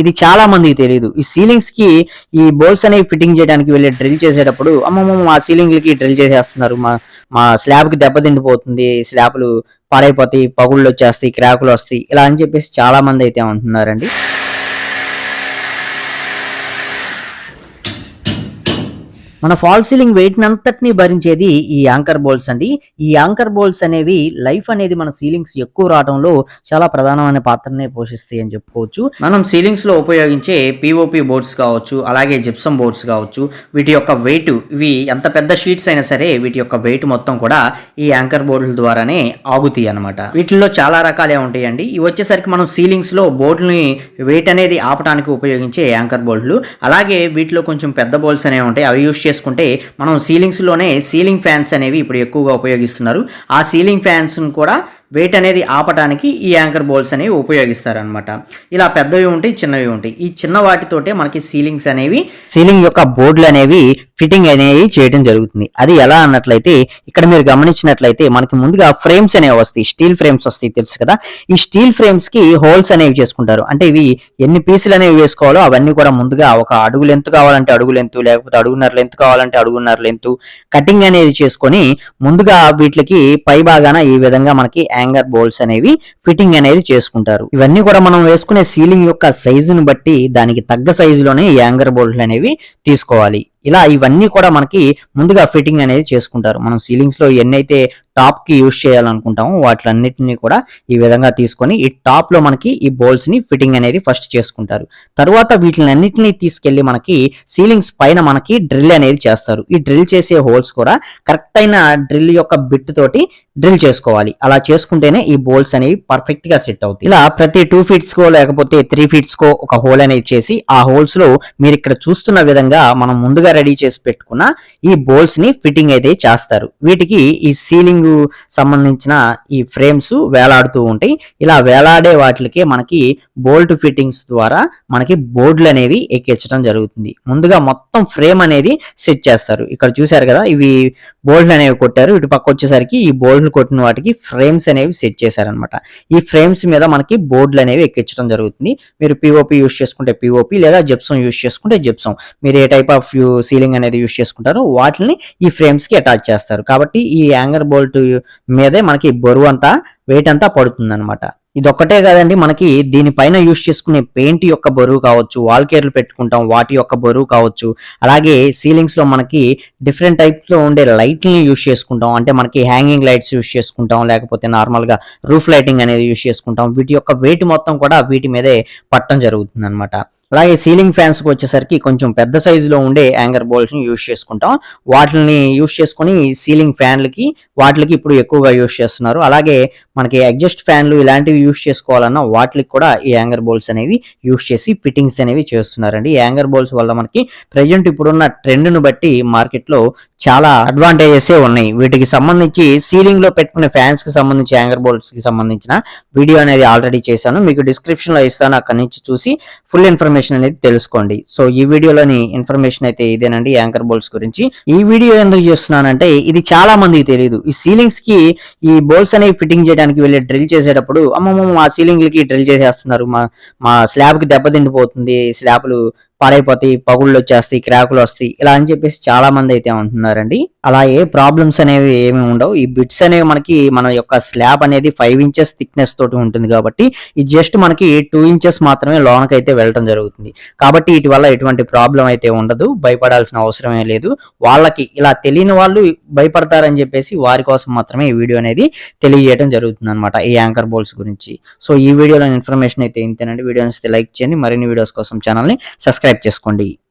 ఇది చాలా మందికి తెలియదు ఈ సీలింగ్స్కి ఈ బోల్స్ అనేవి ఫిట్టింగ్ చేయడానికి వెళ్ళి డ్రిల్ చేసేటప్పుడు అమ్మమ్మ మా సీలింగ్కి డ్రిల్ చేసేస్తున్నారు. మా మా స్లాబ్కి దెబ్బతిండిపోతుంది స్లాబ్లు పాడైపోతాయి పగుళ్ళు వచ్చేస్తాయి క్రాకులు వస్తాయి. ఇలా అని చెప్పేసి చాలా మంది అయితే అంటున్నారండి మన ఫాల్ సీలింగ్ వెయిట్ అంతటిని భరించేది ఈ యాంకర్ బోల్స్ అండి. ఈ యాంకర్ బోల్స్ అనేవి లైఫ్ అనేది మన సీలింగ్స్ ఎక్కువ రావడంలో చాలా ప్రధానమైన పాత్రనే పోషిస్తాయి అని చెప్పుకోవచ్చు. మనం సీలింగ్స్లో ఉపయోగించే పిఓపి బోర్డ్స్ కావచ్చు అలాగే జిప్సమ్ బోర్డ్స్ కావచ్చు వీటి యొక్క వెయిట్ ఇవి ఎంత పెద్ద షీట్స్ అయినా సరే వీటి యొక్క వెయిట్ మొత్తం కూడా ఈ యాంకర్ బోర్డుల ద్వారానే ఆగుతాయి అనమాట వీటిల్లో చాలా రకాలే ఉంటాయండి. ఇవి వచ్చేసరికి మనం సీలింగ్స్లో బోర్డుని వెయిట్ అనేది ఆపడానికి ఉపయోగించే యాంకర్ బోల్డ్లు అలాగే వీటిలో కొంచెం పెద్ద బోల్స్ అనేవి ఉంటాయి. అవి యూస్ చేసుకుంటే మనం సీలింగ్స్లోనే సీలింగ్ ఫ్యాన్స్ అనేవి ఇప్పుడు ఎక్కువగా ఉపయోగిస్తున్నారు. ఆ సీలింగ్ ఫ్యాన్స్ కూడా వెయిట్ అనేది ఆపటానికి ఈ యాంకర్ బోల్స్ అనేవి ఉపయోగిస్తారనమాట ఇలా పెద్దవి ఉంటాయి చిన్నవి ఉంటాయి. ఈ చిన్న వాటితోటే మనకి సీలింగ్స్ అనేవి సీలింగ్ యొక్క బోర్డులు అనేవి ఫిట్టింగ్ అనేవి చేయడం జరుగుతుంది. అది ఎలా అన్నట్లయితే ఇక్కడ మీరు గమనించినట్లయితే మనకి ముందుగా ఫ్రేమ్స్ అనేవి వస్తాయి స్టీల్ ఫ్రేమ్స్ వస్తాయి తెలుసు కదా? ఈ స్టీల్ ఫ్రేమ్స్కి హోల్స్ అనేవి చేసుకుంటారు. అంటే ఇవి ఎన్ని పీసులు అనేవి వేసుకోవాలో అవన్నీ కూడా ముందుగా ఒక అడుగు లెంత్ కావాలంటే అడుగు లెంత్ లేకపోతే అడుగున్నర లెంత్ కావాలంటే అడుగున్నర లెంత్ కటింగ్ అనేది చేసుకొని ముందుగా వీటికి పై భాగాన ఈ విధంగా మనకి యాంగర్ బోల్స్ అనేవి ఫిట్టింగ్ అనేది చేసుకుంటారు. ఇవన్నీ కూడా మనం వేసుకునే సీలింగ్ యొక్క సైజును బట్టి దానికి తగ్గ సైజులోనే యాంగర్ బోల్ట్లు అనేవి తీసుకోవాలి. ఇలా ఇవన్నీ కూడా మనకి ముందుగా ఫిట్టింగ్ అనేది చేసుకుంటారు. మనం సీలింగ్స్లో ఎన్నైతే టాప్కి యూజ్ చేయాలనుకుంటామో వాటిలన్నిటిని కూడా ఈ విధంగా తీసుకొని ఈ టాప్లో మనకి ఈ బోల్స్ని ఫిట్టింగ్ అనేది ఫస్ట్ చేసుకుంటారు. తర్వాత వీటిని అన్నిటిని తీసుకెళ్ళి మనకి సీలింగ్స్ పైన మనకి డ్రిల్ అనేది చేస్తారు. ఈ డ్రిల్ చేసే హోల్స్ కూడా కరెక్ట్ అయిన డ్రిల్ యొక్క బిట్ తోటి డ్రిల్ చేసుకోవాలి. అలా చేసుకుంటేనే ఈ బోల్స్ అనేవి పర్ఫెక్ట్గా సెట్ అవుతాయి. ఇలా ప్రతి టూ ఫీట్స్ కో లేకపోతే త్రీ ఫీట్స్ కో ఒక హోల్ అనేది చేసి ఆ హోల్స్లో మీరు ఇక్కడ చూస్తున్న విధంగా మనం ముందుగా రెడీ చేసి పెట్టుకున్న ఈ బోల్స్ని ఫిట్టింగ్ అయితే చేస్తారు. వీటికి ఈ సీలింగ్ సంబంధించిన ఈ ఫ్రేమ్స్ వేలాడుతూ ఉంటాయి. ఇలా వేలాడే వాటికి మనకి బోల్ట్ ఫిట్టింగ్స్ ద్వారా మనకి బోర్డులు అనేవి ఎక్కించడం జరుగుతుంది. ముందుగా మొత్తం ఫ్రేమ్ అనేది సెట్ చేస్తారు. ఇక్కడ చూశారు కదా ఇవి బోల్డ్లు అనేవి కొట్టారు. ఇటు పక్క వచ్చేసరికి ఈ బోల్డ్లు కొట్టిన వాటికి ఫ్రేమ్స్ అనేవి సెట్ చేశారనమాట ఈ ఫ్రేమ్స్ మీద మనకి బోర్డులు అనేవి ఎక్కించడం జరుగుతుంది. మీరు పిఓపి యూస్ చేసుకుంటే పిఓపి లేదా జెప్సం యూస్ చేసుకుంటే జెప్సం మీరు ఏ టైప్ ఆఫ్ సీలింగ్ అనేది యూస్ చేసుకుంటారు. వాటిని ఈ ఫ్రేమ్స్కి అటాచ్ చేస్తారు. కాబట్టి ఈ యాంగర్ బోల్ట్ మీదే మనకి బరువు అంతా వెయిట్ అంతా పడుతుంది అనమాట ఇది కాదండి మనకి దీనిపైన యూస్ చేసుకునే పెయింట్ యొక్క బరువు కావచ్చు వాల్ కేర్లు పెట్టుకుంటాం వాటి యొక్క బరువు కావచ్చు అలాగే సీలింగ్స్లో మనకి డిఫరెంట్ టైప్స్లో ఉండే లైట్ని యూస్ చేసుకుంటాం. అంటే మనకి హ్యాంగింగ్ లైట్స్ యూస్ చేసుకుంటాం లేకపోతే నార్మల్గా రూఫ్ లైటింగ్ అనేది యూస్ చేసుకుంటాం. వీటి యొక్క వెయిట్ మొత్తం కూడా వీటి మీదే పట్టడం జరుగుతుంది అనమాట అలాగే సీలింగ్ ఫ్యాన్స్కి వచ్చేసరికి కొంచెం పెద్ద సైజులో ఉండే యాంగర్ బోల్స్ని యూస్ చేసుకుంటాం. వాటిని యూస్ చేసుకొని సీలింగ్ ఫ్యాన్లకి వాటికి ఇప్పుడు ఎక్కువగా యూస్ చేస్తున్నారు. అలాగే మనకి అడ్జస్ట్ ఫ్యాన్లు ఇలాంటివి యూస్ చేసుకోవాలన్నా వాటికి కూడా ఈ యాంగర్ బోల్స్ అనేవి యూస్ చేసి ఫిట్టింగ్స్ అనేవి చేస్తున్నారండి. ఈ యాంగర్ బోల్స్ వల్ల మనకి ప్రజెంట్ ఇప్పుడున్న ట్రెండ్ను బట్టి మార్కెట్లో చాలా అడ్వాంటేజెస్ ఉన్నాయి. వీటికి సంబంధించి సీలింగ్లో పెట్టుకునే ఫ్యాన్స్కి సంబంధించి యాంగర్ బోల్ట్స్కి సంబంధించిన వీడియో అనేది ఆల్రెడీ చేశాను. మీకు డిస్క్రిప్షన్లో ఇస్తాను. అక్కడ నుంచి చూసి ఫుల్ ఇన్ఫర్మేషన్ అనేది తెలుసుకోండి. సో ఈ వీడియోలోని ఇన్ఫర్మేషన్ అయితే ఇదేనండి యాంకర్ బోల్ట్స్ గురించి. ఈ వీడియో ఎందుకు చేస్తున్నానంటే ఇది చాలా మందికి తెలియదు ఈ సీలింగ్స్కి ఈ బోల్స్ అనేవి ఫిట్టింగ్ చేయడానికి వెళ్ళి డ్రిల్ చేసేటప్పుడు అమ్మమ్మ మా సీలింగ్కి డ్రిల్ చేసేస్తున్నారు. మా మా స్లాబ్కి దెబ్బతిండిపోతుంది. స్లాబ్లు పాడైపోతాయి పగుళ్ళు వచ్చేస్తాయి క్రాకులు వస్తాయి ఇలా అని చెప్పేసి చాలా మంది అయితే అంటున్నారండి అలా ఏ ప్రాబ్లమ్స్ అనేవి ఏమి ఉండవు. ఈ బిట్స్ అనేవి మనకి మన యొక్క స్లాబ్ అనేది ఫైవ్ ఇంచెస్ థిక్నెస్ తోటి ఉంటుంది కాబట్టి ఇది జస్ట్ మనకి టూ ఇంచెస్ మాత్రమే లోనకి అయితే వెళ్ళటం జరుగుతుంది. కాబట్టి వీటి వల్ల ఎటువంటి ప్రాబ్లం అయితే ఉండదు. భయపడాల్సిన అవసరమే లేదు. వాళ్ళకి ఇలా తెలియని వాళ్ళు భయపడతారని చెప్పేసి వారి కోసం మాత్రమే ఈ వీడియో అనేది తెలియజేయడం జరుగుతుంది అనమాట ఈ యాంకర్ బోల్స్ గురించి. సో ఈ వీడియోలో ఇన్ఫర్మేషన్ అయితే ఇంతేనండి. వీడియో లైక్ చేయండి. మరిన్ని వీడియోస్ కోసం ఛానల్ని సబ్స్క్రైబ్ చేసుకోండి.